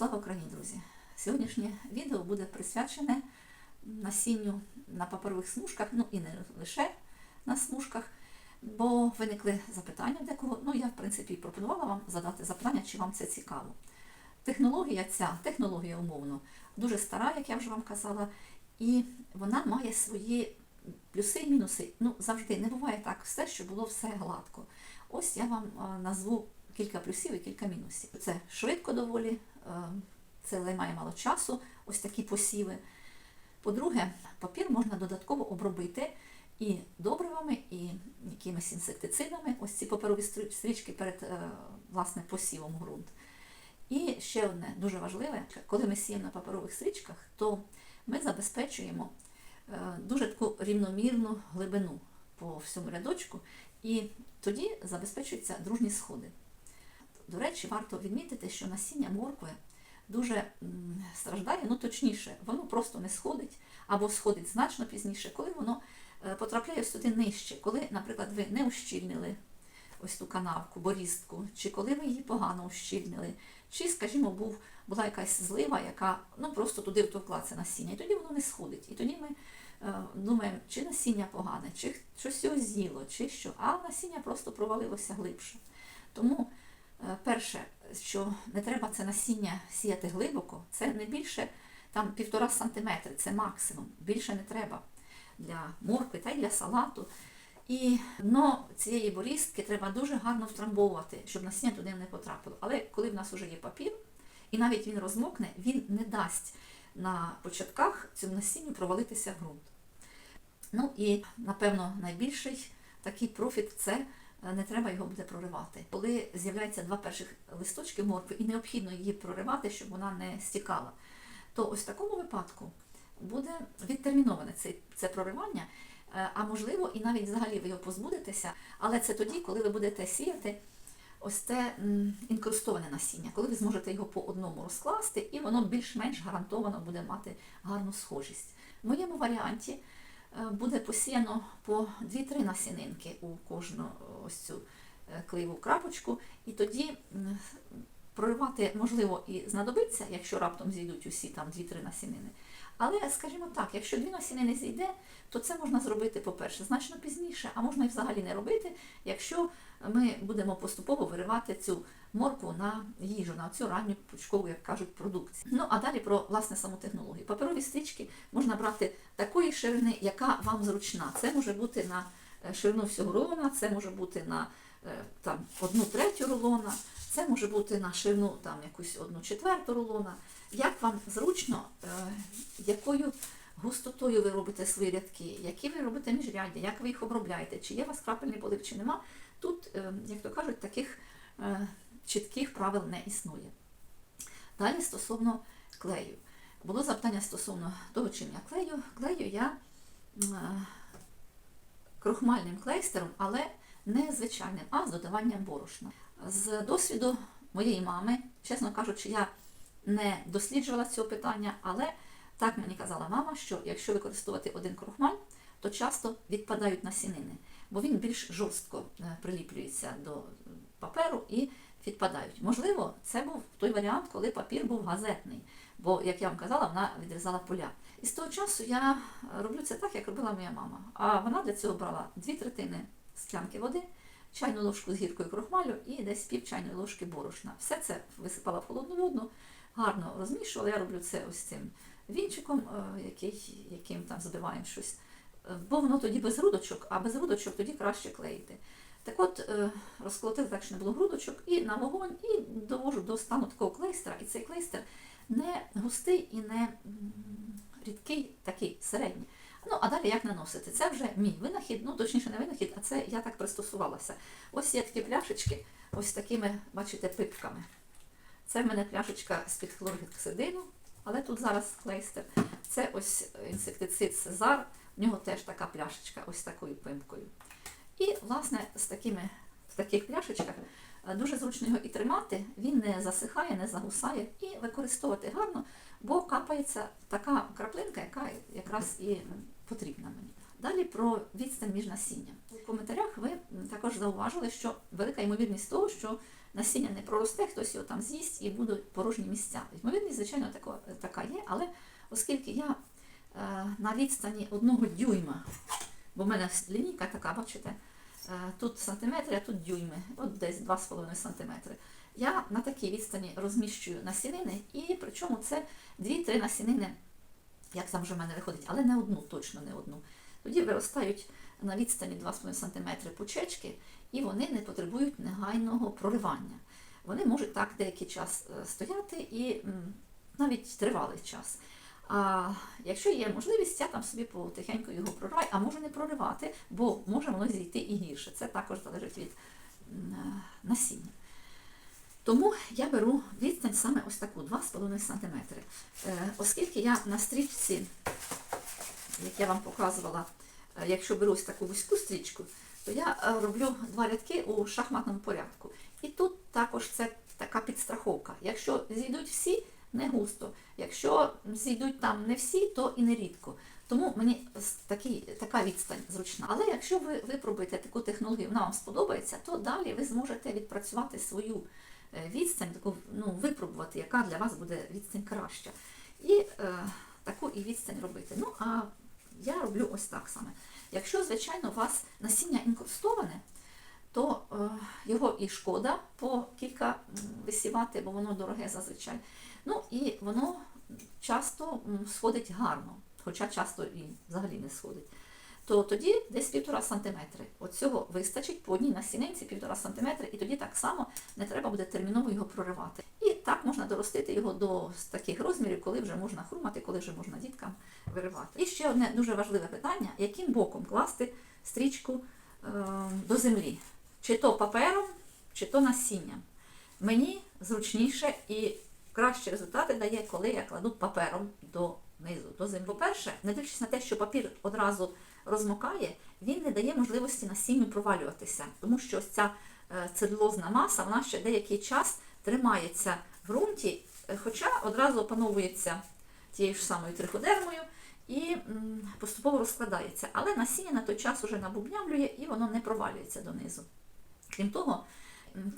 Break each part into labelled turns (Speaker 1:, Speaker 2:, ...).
Speaker 1: Слава Україні, друзі! Сьогоднішнє відео буде присвячене насінню на паперових смужках, ну і не лише на смужках, бо виникли запитання декого. Ну, я, в принципі, пропонувала вам задати запитання, чи вам це цікаво. Технологія ця, технологія умовно, дуже стара, як я вже вам казала, і вона має свої плюси і мінуси. Ну, завжди не буває так все, що було все гладко. Ось я вам назву кілька плюсів і кілька мінусів. Це швидко доволі, е, це займає мало часу, ось такі посіви. По-друге, папір можна додатково обробити і добривами, і якимись інсектицидами, ось ці паперові стрічки перед е, власне посівом ґрунт. І ще одне дуже важливе, коли ми сіємо на паперових стрічках, то ми забезпечуємо е, дуже таку рівномірну глибину по всьому рядочку, і тоді забезпечуються дружні сходи. До речі, варто відмітити, що насіння моркви дуже страждає, ну точніше, воно просто не сходить або сходить значно пізніше, коли воно е, потрапляє сюди нижче, коли, наприклад, ви не ущільнили ось ту канавку, борістку, чи коли ви її погано ущільнили, чи, скажімо, був, була якась злива, яка ну, просто туди втовкла це насіння, і тоді воно не сходить. І тоді ми е, думаємо, чи насіння погане, чи щось його з'їло, чи що, а насіння просто провалилося глибше. Тому Перше, що не треба це насіння сіяти глибоко, це не більше там півтора сантиметри, це максимум. Більше не треба для моркви та й для салату. І дно цієї борістки треба дуже гарно втрамбовувати, щоб насіння туди не потрапило. Але коли в нас вже є папір, і навіть він розмокне, він не дасть на початках цьому насінню провалитися в ґрунт. Ну і, напевно, найбільший такий профіт це е, не треба його буде проривати. Коли з'являються два перших листочки моркви, і необхідно її проривати, щоб вона не стікала, то ось в такому випадку буде відтерміноване це, це проривання, е, а можливо, і навіть взагалі ви його позбудетеся, але це тоді, коли ви будете сіяти ось це інкрустоване насіння, коли ви зможете його по одному розкласти, і воно більш-менш гарантовано буде мати гарну схожість. В моєму варіанті е, буде посіяно по 2-3 насінинки у кожну е, ось цю е, клеєву крапочку, і тоді проривати можливо і знадобиться, якщо раптом зійдуть усі там 2-3 насінини. Але, скажімо так, якщо дві насінини зійде, то це можна зробити, по-перше, значно пізніше, а можна і взагалі не робити, якщо ми будемо поступово виривати цю моркву на їжу, на цю ранню пучкову, як кажуть, продукцію. Ну а далі про власне саму технологію. Паперові стрічки можна брати такої ширини, яка вам зручна. Це може бути на е, ширину всього рулона, це може бути на е, там одну третю рулона, це може бути на ширину там якусь одну четверту рулона. Як вам зручно, е, якою густотою ви робите свої рядки, які ви робите міжряддя, як ви їх обробляєте, чи є у вас крапельний полив, чи нема. Тут, е, як то кажуть, таких е, чітких правил не існує. Далі стосовно клею. Було запитання стосовно того, чим я клею. Клею я крохмальним клейстером, але не звичайним, а з додаванням борошна. З досвіду моєї мами, чесно кажучи, я не досліджувала цього питання, але так мені казала мама, що якщо використовувати один крохмаль, то часто відпадають насінини, бо він більш жорстко е, приліплюється до паперу і відпадають. Можливо, це був той варіант, коли папір був газетний, бо, як я вам казала, вона відрізала поля. І з того часу я роблю це так, як робила моя мама. А вона для цього брала дві третини склянки води, чайну ложку з гіркою крохмалю і десь пів чайної ложки борошна. Все це висипала в холодну воду, гарно розмішувала. Я роблю це ось цим вінчиком, е, який, яким там забиваємо щось. Е, Бо воно тоді без грудочок, а без грудочок тоді краще клеїти. Так от е, розколотили так, що не було грудочок, і на вогонь, і довожу до стану такого клейстера. І цей клейстер не густий і не рідкий, такий середній. Ну, а далі як наносити? Це вже мій винахід, ну точніше не винахід, а це я так пристосувалася. Ось є такі пляшечки, ось такими, бачите, пипками. Це в мене пляшечка з-під хлоргексидину, але тут зараз клейстер. Це ось інсектицид Сезар, в нього теж така пляшечка, ось такою пимкою. І, власне, з такими, в таких пляшечках е, дуже зручно його і тримати, він не засихає, не загусає, і використовувати гарно, бо капається така краплинка, яка якраз і потрібна мені. Далі про відстань між насінням. У коментарях ви також зауважили, що велика ймовірність того, що насіння не проросте, хтось його там з'їсть і будуть порожні місця. Ймовірність, звичайно, така є, але оскільки я е, на відстані одного дюйма, бо в мене лінійка така, бачите, е, тут сантиметри, а тут дюйми, от десь 2,5 сантиметри. Я на такій відстані розміщую насінини, і причому це 2-3 насінини, як там вже в мене виходить, але не одну, точно не одну. Тоді виростають на відстані 2,5 см пучечки, і вони не потребують негайного проривання. Вони можуть так деякий час е, стояти і навіть тривалий час. А якщо є можливість, я там собі потихеньку його прориваю, а можу не проривати, бо може воно зійти і гірше. Це також залежить від е, насіння. Тому я беру відстань саме ось таку 2,5 см. Е, Оскільки я на стрічці, як я вам показувала, е, якщо беру ось таку вузьку стрічку, то я е, роблю два рядки у шахматному порядку. І тут також це така підстраховка. Якщо зійдуть всі, не густо. Якщо зійдуть там не всі, то і не рідко. Тому мені такий, така відстань зручна. Але якщо ви випробуєте таку технологію, вона вам сподобається, то далі ви зможете відпрацювати свою відстань, таку ну, випробувати, яка для вас буде відстань краща. І е, таку і відстань робити. Ну, а я роблю ось так саме. Якщо, звичайно, у вас насіння інкрустоване, то е, його і шкода по кілька висівати, бо воно дороге зазвичай. Ну і воно часто сходить гарно, хоча часто і взагалі не сходить. То тоді десь півтора сантиметри. От цього вистачить по одній насінинці півтора сантиметри, і тоді так само не треба буде терміново його проривати. І так можна доростити його до таких розмірів, коли вже можна хрумати, коли вже можна діткам виривати. І ще одне дуже важливе питання: яким боком класти стрічку е, до землі? Чи то папером, чи то насінням. Мені зручніше і кращі результати дає, коли я кладу папером донизу, до землі. По-перше, не дивлячись на те, що папір одразу розмокає, він не дає можливості насінню провалюватися, тому що ось ця е, маса, вона ще деякий час тримається в ґрунті, е, хоча одразу опановується тією ж самою триходермою і поступово розкладається. Але насіння на той час уже набубнявлює і воно не провалюється донизу. Крім того,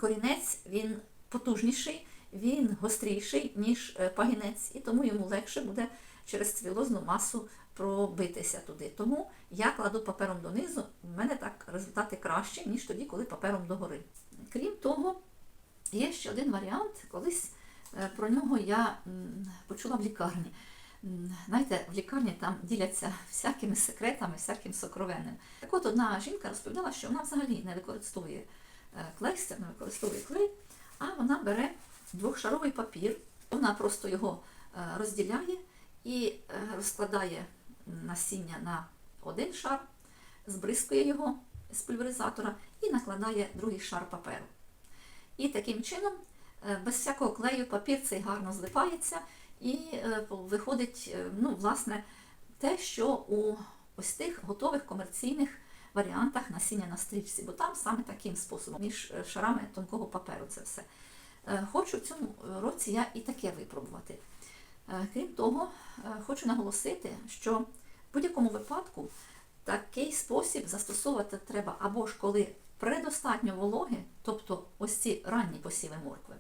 Speaker 1: корінець він потужніший, він гостріший, ніж е, пагінець, і тому йому легше буде через цвілозну масу пробитися туди. Тому я кладу папером донизу, в мене так результати кращі, ніж тоді, коли папером догори. Крім того, є ще один варіант, колись е, про нього я почула в лікарні. Знаєте, в лікарні там діляться всякими секретами, всяким сокровенним. Так от одна жінка розповідала, що вона взагалі не використовує е, клейстер, не використовує клей, а вона бере двохшаровий папір, вона просто його е, розділяє і е, розкладає насіння на один шар, збризкує його з пульверизатора і накладає другий шар паперу. І таким чином, е, без всякого клею, папір цей гарно злипається і е, виходить, ну, власне, те, що у ось тих готових комерційних варіантах насіння на стрічці, бо там саме таким способом, між шарами тонкого паперу це все. Хочу в цьому році я і таке випробувати. Е, Крім того, е, хочу наголосити, що в будь-якому випадку такий спосіб застосовувати треба або ж коли предостатньо вологи, тобто ось ці ранні посіви моркви,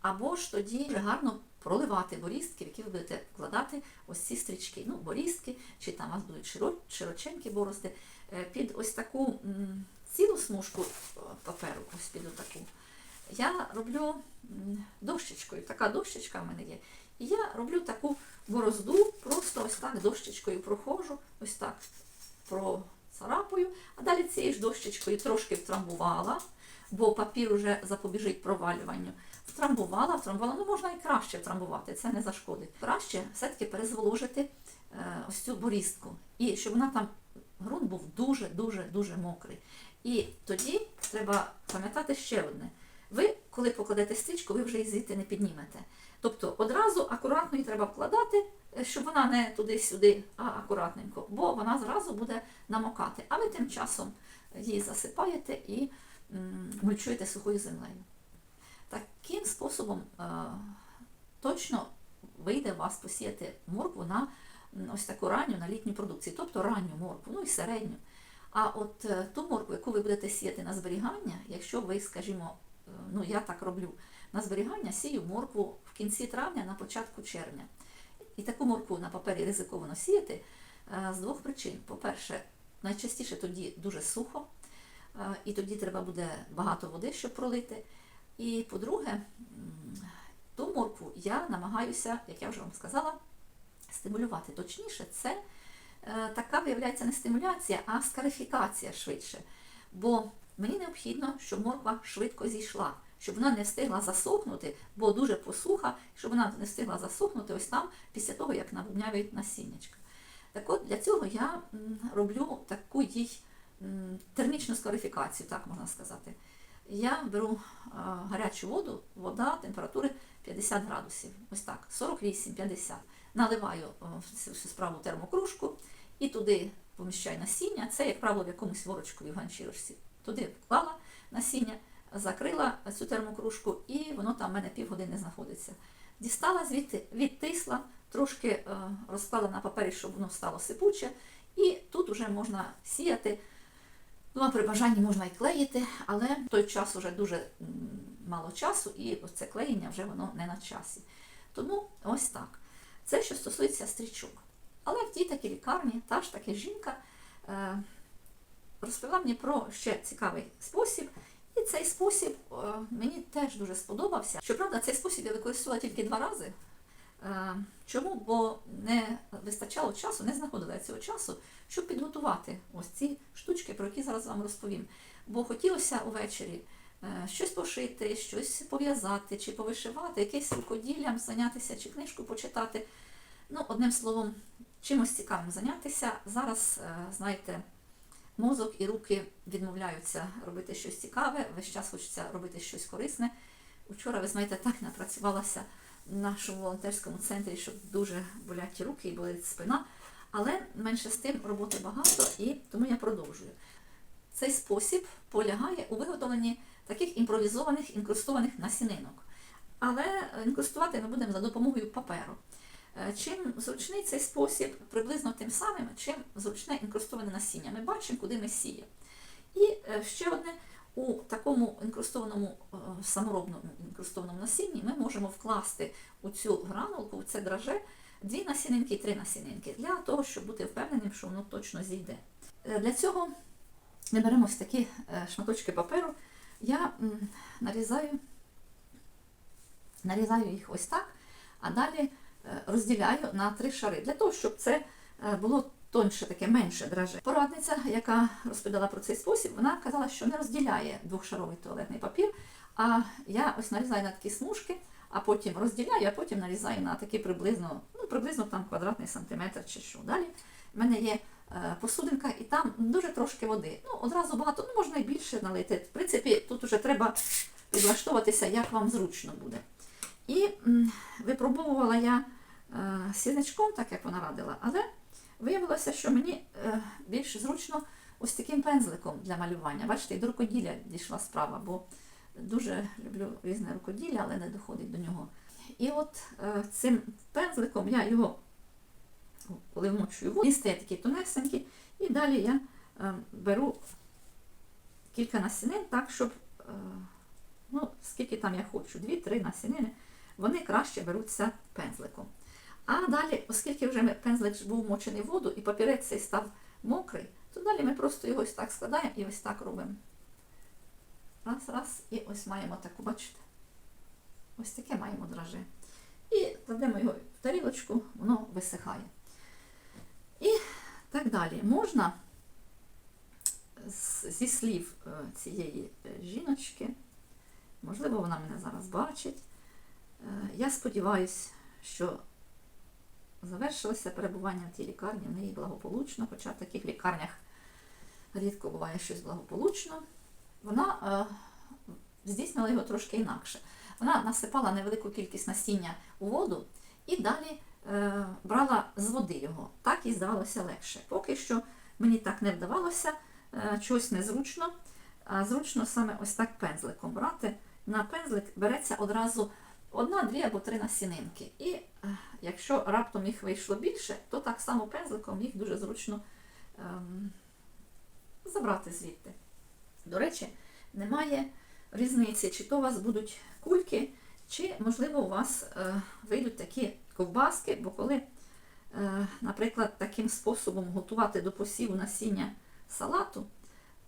Speaker 1: або ж тоді гарно проливати борістки, в які ви будете вкладати ось ці стрічки. Ну, борістки, чи там у вас будуть широ- широченькі борозди, е, під ось таку цілу смужку паперу, ось під отаку. Я роблю дощечкою, така дощечка в мене є. Роблю таку борозду, просто ось так дощечкою проходжу, ось так процарапую, а далі цією ж дощечкою трошки втрамбувала, бо папір уже запобіжить провалюванню. Втрамбувала, втрамбувала, ну можна і краще втрамбувати, це не зашкодить. Краще все-таки перезволожити е, ось цю борістку. І щоб вона там, ґрунт був дуже-дуже дуже мокрий. І тоді треба пам'ятати ще одне. Ви, коли покладете стрічку, ви вже її звідти не піднімете. Тобто одразу акуратно її треба вкладати, е, щоб вона не туди-сюди, а акуратненько, бо вона зразу буде намокати. А ви тим часом її засипаєте і мульчуєте сухою землею. Таким способом е, точно вийде у вас посіяти моркву на ось таку ранню на літню продукцію, тобто ранню моркву, ну і середню. А от е, ту моркву, яку ви будете сіяти на зберігання, якщо ви, скажімо, ну я так роблю, на зберігання сію моркву в кінці травня, на початку червня. І таку моркву на папері ризиковано сіяти е, з двох причин. По-перше, найчастіше тоді дуже сухо, е, і тоді треба буде багато води, щоб пролити. І по-друге, ту моркву я намагаюся, як я вже вам сказала, стимулювати. Точніше, це е, така виявляється не стимуляція, а скарифікація швидше. Бо мені необхідно, щоб морква швидко зійшла, щоб вона не встигла засохнути, бо дуже посуха, щоб вона не встигла засохнути ось там, після того, як набувняють насіннячка. Так от для цього я роблю таку їй термічну скарифікацію, так можна сказати. Я беру гарячу воду, вода температури 50 градусів, ось так, 48-50. Наливаю всю справу термокружку і туди поміщаю насіння. Це, як правило, в якомусь ворочкові в ганчірочці. Туди вклала насіння, закрила цю термокружку, і воно там в мене півгодини знаходиться. Дістала звідти, відтисла, трошки е, розклала на папері, щоб воно стало сипуче, і тут вже можна сіяти. Ну, а при бажанні можна і клеїти, але в той час вже дуже мало часу, і це клеєння вже воно не на часі. Тому ось так. Це що стосується стрічок. Але в тій такій лікарні та ж таки жінка е, розповіла мені про ще цікавий спосіб. І цей спосіб е, мені теж дуже сподобався. Щоправда, цей спосіб я використовувала тільки два рази. Е, Чому? Бо не вистачало часу, не знаходила цього часу, щоб підготувати ось ці штучки, про які зараз вам розповім. Бо хотілося увечері е, щось пошити, щось пов'язати, чи повишивати, якесь рукоділлям зайнятися, чи книжку почитати. Ну, одним словом, чимось цікавим зайнятися. Зараз, знаєте, мозок і руки відмовляються робити щось цікаве, весь час хочеться робити щось корисне. Вчора, ви знаєте, так напрацювалася в нашому волонтерському центрі, що дуже болять руки і болить спина. Але менше з тим роботи багато і тому я продовжую. Цей спосіб полягає у виготовленні таких імпровізованих інкрустованих насінинок. Але інкрустувати ми будемо за допомогою паперу. Е, Чим зручний цей спосіб, приблизно тим самим, чим зручне інкрустоване насіння. Ми бачимо, куди ми сіємо. І е, ще одне, у такому інкрустованому, е, саморобному інкрустованому насінні ми можемо вкласти у цю гранулку, у це драже, дві насінинки три насінинки, для того, щоб бути впевненим, що воно точно зійде. Для цього ми беремо ось такі шматочки паперу. Я нарізаю, нарізаю їх ось так, а далі розділяю на три шари, для того, щоб це е, було тоньше, таке менше драже. Порадниця, яка розповідала про цей спосіб, вона казала, що не розділяє двохшаровий туалетний папір, а я ось нарізаю на такі смужки, а потім розділяю, а потім нарізаю на такі приблизно, ну, приблизно там квадратний сантиметр чи що. Далі в мене є е, посудинка, і там дуже трошки води. Ну, одразу багато, ну можна і більше налити. В принципі, тут вже треба підлаштовуватися, як вам зручно буде. І випробовувала я е, сірничком, так як вона радила, але виявилося, що мені е, більш зручно ось таким пензликом для малювання. Бачите, і до рукоділля дійшла справа, бо дуже люблю різне рукоділля, але не доходить до нього. І от е, цим пензликом я його, коли вмочую воду, він стає такий тонесенький, і далі я беру кілька насінин так, щоб, ну, скільки там я хочу, дві-три насінини, вони краще беруться пензликом. А далі, оскільки вже пензлик був вмочений в воду і папірець цей став мокрий, то далі ми просто його ось так складаємо і ось так робимо. Раз, раз, і ось маємо таку, бачите? Ось таке маємо драже. І кладемо його в тарілочку, воно висихає. І так далі. Можна зі слів е, цієї е, жіночки, можливо, вона мене зараз бачить. Е, Я сподіваюся, що завершилося перебування в тій лікарні в неї благополучно, хоча в таких лікарнях рідко буває щось благополучно. Вона е, здійснила його трошки інакше. Вона насипала невелику кількість насіння у воду і далі е, брала з води його. Так їй здавалося легше. Поки що мені так не вдавалося, чогось незручно, а зручно саме ось так пензликом брати. На пензлик береться одразу одна, дві або три насінинки. І е, якщо раптом їх вийшло більше, то так само пензликом їх дуже зручно ем, забрати звідти. До речі, немає різниці, чи то у вас будуть кульки, чи, можливо, у вас е, вийдуть такі ковбаски, бо коли, е, наприклад, таким способом готувати до посіву насіння салату,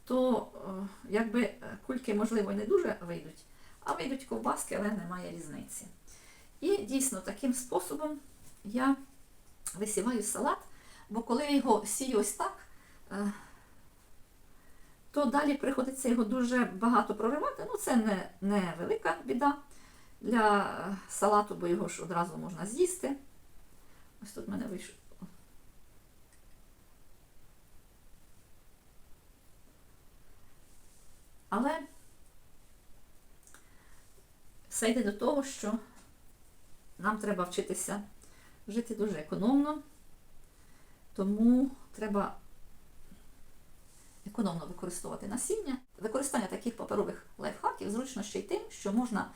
Speaker 1: то е, якби е, кульки, можливо, не дуже вийдуть, а вийдуть ковбаски, але немає різниці. І дійсно таким способом я висіваю салат, бо коли я його сію ось так, е, то далі приходиться його дуже багато проривати. Ну, це не, не велика біда для е, салату, бо його ж одразу можна з'їсти. Ось тут в мене вийшло. Але все йде до того, що нам треба вчитися жити дуже економно, тому треба економно використовувати насіння. Використання таких паперових лайфхаків зручно ще й тим, що можна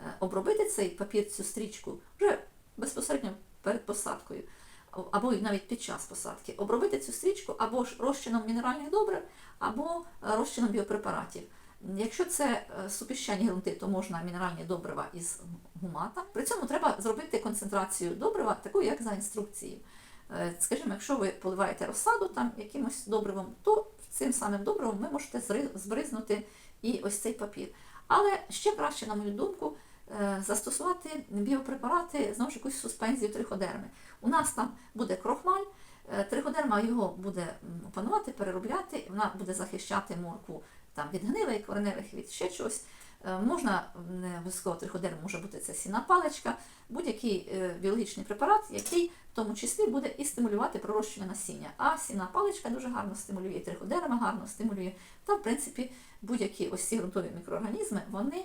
Speaker 1: е, обробити цей папір, цю стрічку вже безпосередньо перед посадкою, або навіть під час посадки, обробити цю стрічку або ж розчином мінеральних добрив, або е, розчином біопрепаратів. Якщо це е, супіщані ґрунти, то можна мінеральні добрива із гумата. При цьому треба зробити концентрацію добрива таку, як за інструкцією. Е, Скажімо, якщо ви поливаєте розсаду там якимось добривом, то цим самим добривом ви можете збризнути і ось цей папір. Але ще краще, на мою думку, е, застосувати біопрепарати, знову ж якусь суспензію триходерми. У нас там буде крохмаль, триходерма його буде опанувати, переробляти, вона буде захищати моркву там, від гнилих, кореневих, від ще чогось. Е, Можна не обов'язково може бути це сіна паличка, будь-який е, біологічний препарат, який в тому числі буде і стимулювати пророщення насіння. А сіна паличка дуже гарно стимулює, триходерма гарно стимулює. Та, в принципі, будь-які ось ці ґрунтові мікроорганізми, вони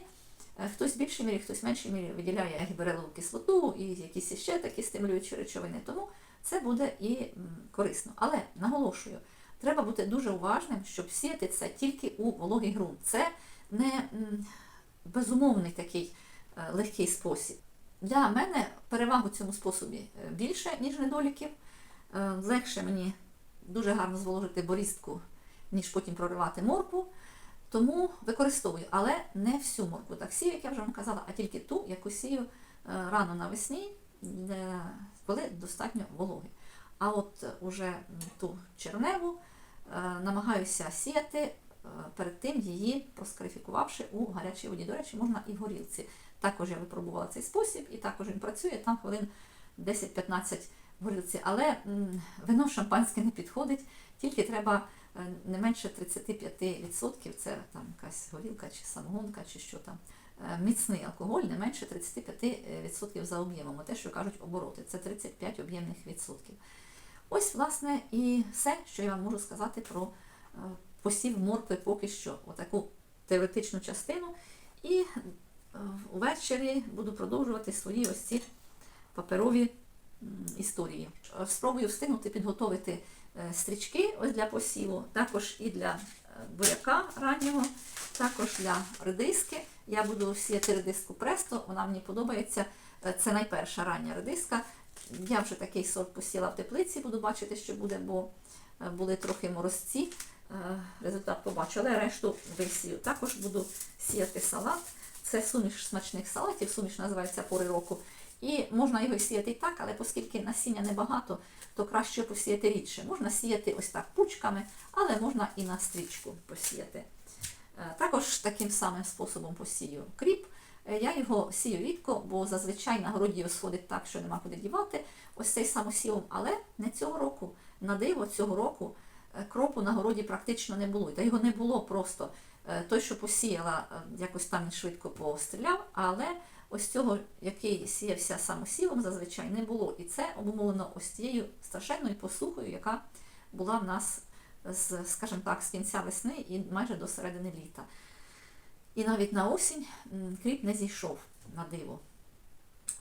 Speaker 1: е, хтось в більшій мірі, хтось в меншій мірі виділяє гіберелову кислоту і якісь іще такі стимулюючі речовини. Тому це буде і корисно. Але наголошую, треба бути дуже уважним, щоб сіяти це тільки у вологий ґрунт. Це не безумовний такий е, легкий спосіб. Для мене переваг у цьому способі е, більше, ніж недоліків. Е, Легше мені дуже гарно зволожити борістку, ніж потім проривати моркву. Тому використовую, але не всю моркву так сію, як я вже вам казала, а тільки ту, яку сію рано навесні, коли достатньо вологи. А от уже ту черневу е, намагаюся сіяти е, перед тим її проскарифікувавши у гарячій воді. До речі, можна і в горілці. Також я випробувала цей спосіб, і також він працює там хвилин 10-15 в горілці. Але вино шампанське не підходить, тільки треба е, не менше 35%, це там якась горілка чи самогонка, чи що там. Міцний алкоголь не менше 35% за об'ємом, те, що кажуть обороти, це 35 об'ємних відсотків. Ось, власне, і все, що я вам можу сказати про е, посів моркви поки що, отаку теоретичну частину. І е, увечері буду продовжувати свої ось ці паперові історії. Е, Спробую встигнути підготовити стрічки ось для посіву, також і для буряка раннього, також для редиски. Я буду сіяти редиску престо, вона мені подобається. Це найперша рання редиска. Я вже такий сорт посіла в теплиці, буду бачити, що буде, бо е, були трохи морозці. Е, Результат побачу, але решту висію. Також буду сіяти салат. Це суміш смачних салатів, суміш називається пори року. І можна його сіяти і так, але оскільки насіння небагато, то краще посіяти рідше. Можна сіяти ось так пучками, але можна і на стрічку посіяти. Е, Також таким самим способом посію кріп. Е, Я його сію рідко, бо зазвичай на городі сходить так, що нема куди дівати. Ось цей самосівом, але не цього року. На диво цього року е, кропу на городі практично не було. Та його не було просто. Е, Той, що посіяла, якось там він швидко постріляв, але ось цього, який сіявся самосівом, зазвичай не було. І це обумовлено ось тією страшенною посухою, яка була в нас з, скажімо так, з кінця весни і майже до середини літа. І навіть на осінь кріп не зійшов на диво.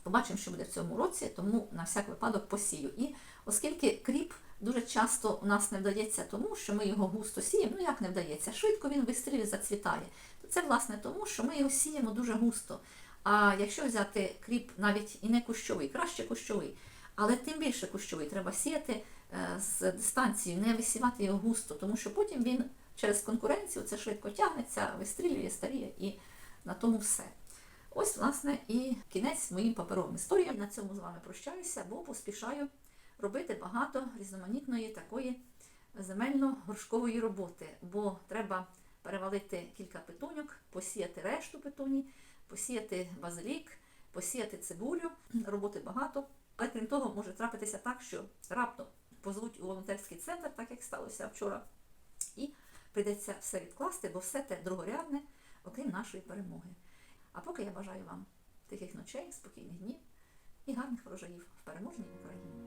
Speaker 1: Побачимо, що буде в цьому році, тому на всяк випадок посію. І оскільки кріп дуже часто у нас не вдається тому, що ми його густо сіємо, ну як не вдається, швидко він вистрілює, зацвітає. То це власне тому, що ми його сіємо дуже густо. А якщо взяти кріп навіть і не кущовий, краще кущовий, але тим більше кущовий треба сіяти е, з дистанцією, не висівати його густо, тому що потім він через конкуренцію це швидко тягнеться, вистрілює, старіє і на тому все. Ось, власне, і кінець моїм паперовим історіям. На цьому з вами прощаюся, бо поспішаю робити багато різноманітної такої земельно-горшкової роботи, бо треба перевалити кілька петуньок, посіяти решту петуні, посіяти базилік, посіяти цибулю. Роботи багато. Але крім того, може трапитися так, що раптом позвуть у волонтерський центр, так як сталося вчора, і прийдеться все відкласти, бо все те другорядне, окрім нашої перемоги. А поки я бажаю вам тихих ночей, спокійних днів і гарних врожаїв в переможній Україні.